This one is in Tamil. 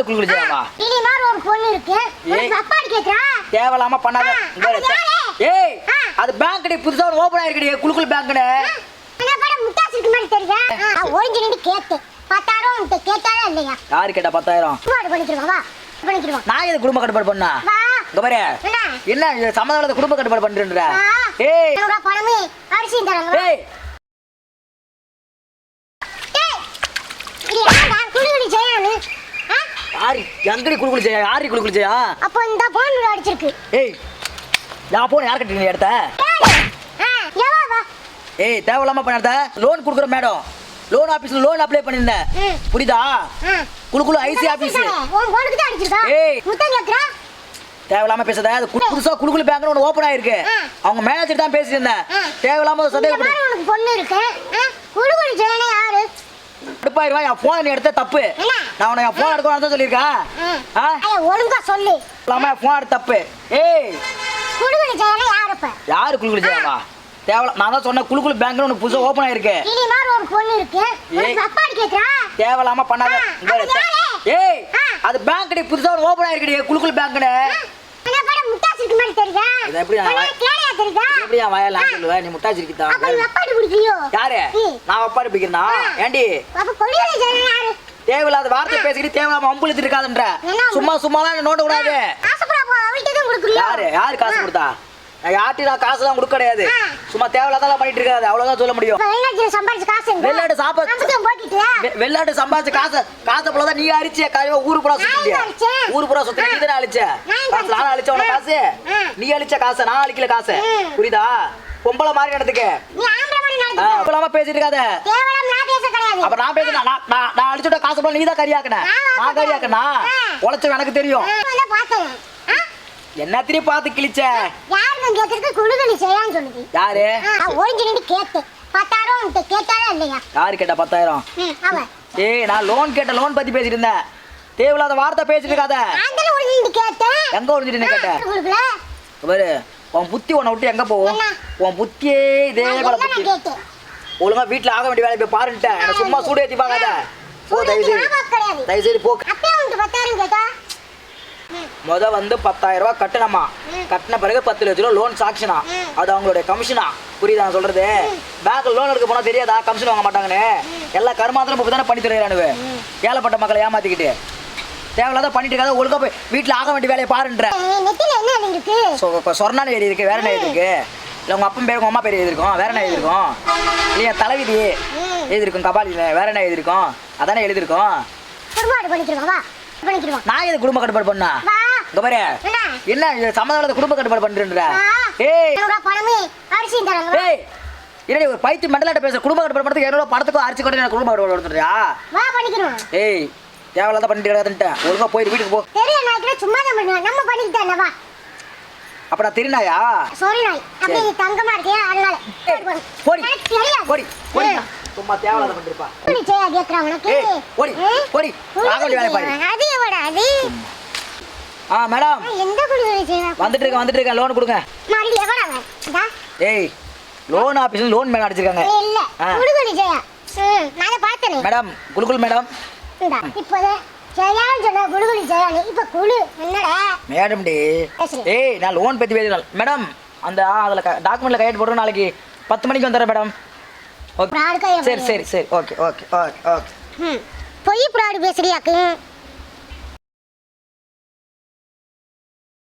யாரு குழு குளிச்சாவா இனி மாதிரி ஒரு பொண்ணு இருக்கு. உனக்கு அப்பாடி கேக்குறா? தேவையில்லாம பண்ணாத? ஏய். அது பேங்க் கடி புதுசா ஒன்று ஓபன் ஆயிருக்கடி குழுக்குள் பேங்க்னு என்ன பட முட்டாசு இருக்கு மாதிரி தெரியுதா? நான் ஒளிஞ்சு நின்று கேட்டேன். பத்தாயிரம் உன்கிட்ட கேட்டாரா இல்லையா? யாரு கேட்டா பத்தாயிரம்? சும்மாடு பண்ணிக்கிறோம் வா. பண்ணிக்கிறோம் நான் எது குடும்ப கட்டுப்பாடு பண்ணா? வா. இங்க பாரு. என்ன? சம்மந்தம் குடும்ப கட்டுப்பாடு பண்றேன்ற ஏய். என்னோட பணமே வா. ஏய் ஏய் இது யாரா குடுகுடி ஜெயானு ஆ? யாரு? எங்கடி குழு குளிச்சா யாரு குழு குளிச்சா அப்போ இந்த போன் அடிச்சிருக்கு. ஏய் நான் போன யார் எவா வா ஏய் தேவையில்லாம பண்ணாத லோன் கொடுக்குற மேடம். லோன் ஆபீஸ்ல லோன் அப்ளை பண்ணிருந்தேன். புரியுதா? குழு ஐசி ஆபீஸ் ஏய். தேவையில்லாம பேசாத. அது புதுசா குழு பேங்க்னு ஒன்று ஓப்பன் ஆயிருக்கு. அவங்க மேனேஜர் தான் பேசியிருந்தேன். தேவையில்லாம ஒரு இந்த சந்தேகப்படு மாதிரி உனக்கு பொண்ணு இருக்கு? குடுகுடி ஜெயானு யாரு? கடுப்பாயிருவா என் போன் எடுத்த தப்பு? நான் உனக்கு என் போன் எடுக்கணும் தான் சொல்லியிருக்கேன் ஒழுங்கா சொல்லு. இல்லாம போன் எடுத்த தப்பு. ஏய். ஜெயானு யாரு இப்ப யாரு குழு குழு செய்யாவா தேவையில்ல நான் தான் சொன்னேன் குழு குழு பேங்க்னு ஒன்று புதுசா ஓப்பன் ஆயிருக்கு. இனி மாதிரி ஒரு பொண்ணு இருக்கு. உனக்கு ஏய். கேக்குறா? பண்ணாத. அது? ஏய் பேங்க் புதுசா ஓப்பன் ஆயிருக்கடி குழு குழு பேங்க்னு என்ன பட முட்டாசு இருக்கு மாதிரி தெரியுதா? இது எப்படி நான் உனக்கு வா- கேளையா தெரியுதா எப்படி என் வயலாம் சொல்லுவேன் நீ அப்ப அப்பாடி பிடிக்கிறியோ யாரு. நான் ஒப்பாடு பிடிக்கிறனா. ஏண்டி? அப்ப யாரு? தேவையில்லாத வார்த்தை பேசிக்கிட்டு தேவையில்லாம அம்புழுத்து இருக்காதுன்ற? சும்மா சும்மாலாம் நோண்ட கூடாது. யாரு? யாரு காசு கொடுத்தா? நான் காசு தான் கொடுக்க கிடையாது. சும்மா தேவையில்லாதான் பண்ணிட்டு இருக்காது அவ்வளவுதான் சொல்ல முடியும்? வெளிநாட்டு சாப்பா- அம்புட்டும் போட்டுட்டியா? வெ- வெளிநாட்டு சம்பாதிச்ச காசு காசை போல தான் நீ அரிச்ச காயோ ஊரு நான் சுத்திட்டியா? ஊரு பூரா சுத்தி நீ தானே அழிச்ச காசு நான் அழிச்ச உனக்கு காசு. நீ அழிச்ச காசை நான் அழிக்கல காசு. புரியுதா பொம்பளை மாதிரி நடந்துக்க. இப்பலாமா பேசிட்டு இருக்காத. அப்ப நான் பேசுறேன் நான் அடிச்சுட்ட காசு போல நீ தான் கரியாக்கன நான் கரியாக்கனா ஆ. உழைச்ச எனக்கு தெரியும் நான். ஆ? என்னத்திரி பார்த்து கிழிச்ச யாருன்னு கேட்கறதுக்கு குடுகுடி செய்யான்னு சொல்லுது. யாரு நான் ஒளிஞ்சு நின்று கேட்டேன். பத்தாயிரம் உன்கிட்ட கேட்டாரா இல்லையா? யாரு கேட்டா பத்தாயிரம் அவன். ஏய் நான் லோன் கேட்ட லோன் பத்தி பேசிட்டு இருந்தேன் தேவையில்லாத வார்த்தை பேசிட்டு இருக்காத நான் கேட்டேன். எங்க ஒளிஞ்சிட்டு கேட்ட ஆ, கொடுக்கல. பாரு உன் புத்தி உன்னை விட்டு எங்க போகும் என்ன? உன் புத்தியே இதே நான் போல புத்தி நான் கேட்டேன். ஒழுங்கா வீட்டுல ஆக வேண்டிய வேலையை போய் பாருன்ட்டேன் என்ன சும்மா சூடு ஏத்தி பார்க்காத போ தயவு செய்து நான். தயவு செய்து போ அப்பயே உன்கிட்ட பத்தாயிரம் கேட்டா? ம், முத வந்து பத்தாயிரம் ரூபாய் கட்டணமா. கட்டின பிறகு பத்து லட்ச ரூபா லோன் சாக்ஷனா. அது அவங்களுடைய கமிஷனா புரியுதா நான் சொல்றது? பேங்க்ல லோன் எடுக்க போனா தெரியாதா? கமிஷன் வாங்க மாட்டாங்கன்னு? எல்லா கருமாத்திரம் இப்போ தானே பண்ணி தருகிறானுவ ஏழைப்பட்ட மக்களை ஏமாத்திக்கிட்டு. தேவையில்லாத பண்ணிட்டு இருக்காத ஒழுங்கா போய் வீட்டுல ஆக வேண்டிய வேலையை பாருன்ற. என்ன எழுதி இருக்கு? வேற என்ன இருக்கு இல்லை உங்க அப்பன் பேர் உங்க அம்மா பேர் எழுதிருக்கோம் வேற என்ன எழுதிருக்கோம் இல்லையா தலைவிதி. எழுதிருக்கும் கபாலியில் வேற என்ன எழுதிருக்கோம் அதானே எழுதிருக்கோம். நான் எது குடும்ப கட்டுப்பாடு பண்ணா. இங்க பாரு. என்ன? சம்மந்தம் குடும்ப கட்டுப்பாடு பண்றேன்ற வா. ஏய். பணமே? தராங்க. ஏய். என்னடி ஒரு பைத்து மெண்டலாட்ட பேச குடும்ப கட்டுப்பாடு என்னோட படத்துக்கும் அரிசி கொண்டு எனக்கு குடும்ப கட்டுப்பாடு கொடுத்துறியா வா பண்ணிக்கிறோம். ஏய் தேவையில்லாத பண்ணிட்டு கிடக்குன்ட்டேன் ஒழுங்கா போயிட்டு வீட்டுக்கு போ. சும்மா தான் பண்ணுவேன் நம்ம பண்ணிக்கிட்டேன் வா. அப்ப நான் தெரியுனாயா சாரி நாய். அப்படியே நீ தங்கமா இருக்கியா? அதனால. போடி. எனக்கு தெரியாது. போடி போடி. ஏய், சும்மா தேவையில்லாத பண்ணிருப்பா கூலி செய்யா கேக்குறான் உனக்கு? ஏய், போடி, ஏய், போடி. கூலி ராகவலி வேலை பாரு. செய்வான். அது எவடா அது? ஆ மேடம் வேலை செய்வான் வந்துட்டு இருக்கேன் வந்துட்டு இருக்கேன் லோன் கொடுங்க. அவன்? ஏய் லோன் ஆபீஸ்ல லோன் மேல அடிச்சிருக்காங்க. இல்ல செய்யா ம் நான் பார்த்தேனே. மேடம் குலுக்குள் மேடம் இந்தா இப்போதே ஜெயான்னு சொன்ன ஜெயானு இப்ப குழு என்னடா? மேடம் டி. ஏய் நான் லோன் பத்தி பேசுறேன் மேடம் அந்த அதுல டாக்குமெண்ட்ல கையெழுத்து போடுறோம் நாளைக்கு பத்து மணிக்கு வந்துடுறேன் மேடம் ஓகே சரி சரி சரி. ஓகே ஓகே ஓகே ஓகே ம் பொய் ப்ராடு பேசுறியாக்கு?